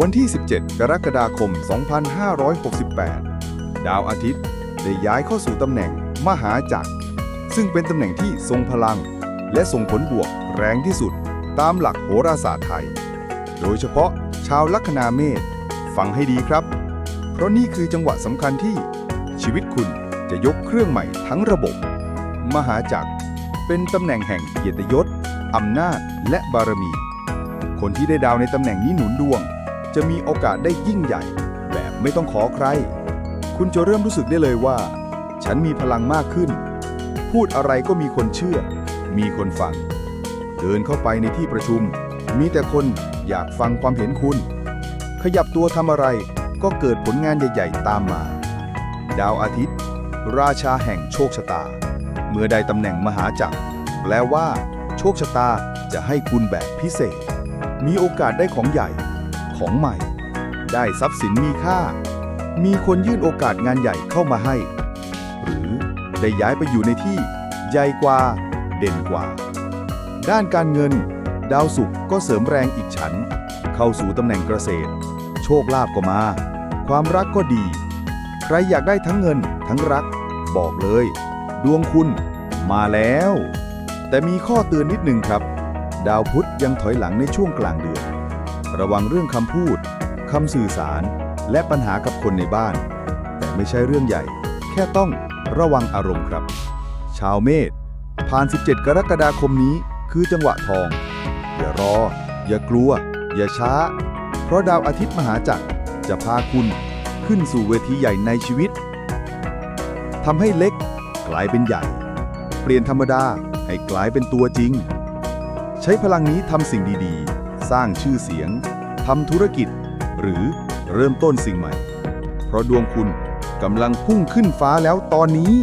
วันที่ 17 กรกฎาคม 2568 ดาวอาทิตย์ได้ย้ายเข้าสู่ตำแหน่งมหาจักร ซึ่งเป็นตำแหน่งที่ทรงพลัง และส่งผลบวกแรงที่สุด ตามหลักโหราศาสตร์ไทย โดยเฉพาะชาวลัคนาเมษฟังให้ดีครับ เพราะนี่คือจังหวะสำคัญที่ ชีวิตคุณจะยกเครื่องใหม่ทั้งระบบ มหาจักร เป็นตำแหน่งแห่งเกียรติยศอำนาจและบารมี คนที่ได้ดาวในตำแหน่งนี้หนุนดวง จะมีโอกาสได้ยิ่งใหญ่ แบบไม่ต้องขอใคร คุณจะเริ่มรู้สึกได้เลยว่า ฉันมีพลังมากขึ้น พูดอะไรก็มีคนเชื่อ มีคนฟัง เดินเข้าไปในที่ประชุม มีแต่คนอยากฟังความเห็นคุณ ขยับตัวทำอะไรก็เกิดผลงานใหญ่ ๆ ตามมา ดาวอาทิตย์ ราชาแห่งโชคชะตา เมื่อได้ตำแหน่งมหาจักรแปลว่า โชคชะตาจะให้คุณแบบพิเศษ มีโอกาสได้ของใหญ่ ของใหม่ ได้ทรัพย์สินมีค่า มีคนยื่นโอกาสงานใหญ่เข้ามาให้ หรือได้ย้ายไปอยู่ในที่ใหญ่กว่า เด่นกว่า ด้านการเงิน ดาวศุกร์ก็เสริมแรงอีกชั้น เข้าสู่ตำแหน่งเกษตร โชคลาภก็มา ความรักก็ดี ใครอยากได้ทั้งเงินทั้งรัก บอกเลย ดวงคุณมาแล้ว แต่มีข้อเตือนนิดนึงครับ ดาวพุธยังถอยหลังในช่วงกลางเดือน ระวังเรื่องคำพูดคำสื่อสาร และปัญหากับคนในบ้าน แต่ไม่ใช่เรื่องใหญ่ แค่ต้องระวังอารมณ์ครับ ชาวเมษผ่าน 17 กรกฎาคมนี้คือจังหวะทอง อย่ารอ อย่ากลัว อย่าช้า เพราะดาวอาทิตย์มหาจักรจะพาคุณขึ้นสู่เวทีใหญ่ในชีวิตทำให้เล็กกลายเป็นใหญ่ เปลี่ยนธรรมดาให้กลายเป็นตัวจริง ใช้พลังนี้ทำสิ่งดีๆ สร้างชื่อเสียงทำธุรกิจ หรือเริ่มต้นสิ่งใหม่ เพราะดวงคุณกำลังพุ่งขึ้นฟ้าแล้วตอนนี้